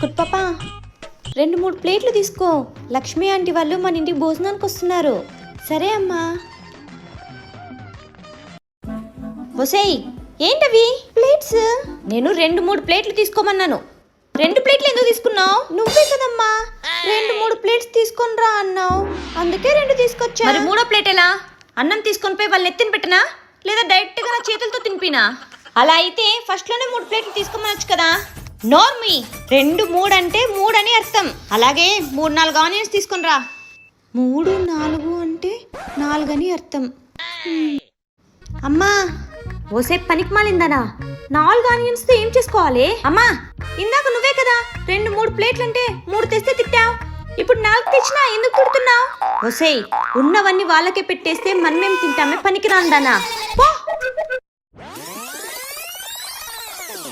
Good పాపా. రెండు మూడు ప్లేట్లు తీసుకో. లక్ష్మి ఆంటీ వాళ్ళు మన ఇంటికి భోజనానికి వస్తున్నారు. సరే అమ్మా. ఒసేయ్ ఏంటవి? ప్లేట్స్. నేను రెండు మూడు ప్లేట్లు తీసుకోమన్నాను. రెండు ప్లేట్లు ఎందుకు తీసుకున్నావు? నువ్వే కదమ్మా. రెండు మూడు ప్లేట్స్ తీసుకొని రా అన్నావు. అందుకే రెండు తీసుకొచ్చా. మరి మూడో ప్లేట్ ఎలా? అన్నం తీసుకొని పోయి వాళ్ళు ఎత్తిన పెట్టనా? లేదా డైరెక్ట్గా నా చేతులతో తినిపినా? అలా అయితే ఫస్ట్లోనే మూడు ప్లేట్లు తీసుకోమనొచ్చు కదా. నోర్మి. రెండు మూడు అంటే మూడు అని అర్థం. అలాగే మూడు నాలుగు ఆనియన్స్ తీసుకొని రా. మూడు నాలుగు అంటే నాలుగు అని అర్థం. అమ్మా ఓసే పనికి మాలిందనా? నాలుగు ఆనియన్స్తో ఏం చేసుకోవాలి? అమ్మా ఇందాక నువ్వే కదా రెండు మూడు ప్లేట్లు అంటే మూడు తెస్తే తిట్టావు. ఇప్పుడు నాలుగు తెచ్చినా ఎందుకు తిడుతున్నావు? ఒసేయ్ ఉన్నవన్నీ వాళ్ళకే పెట్టేస్తే మనమేం తింటామే పనికి రాందానా పో.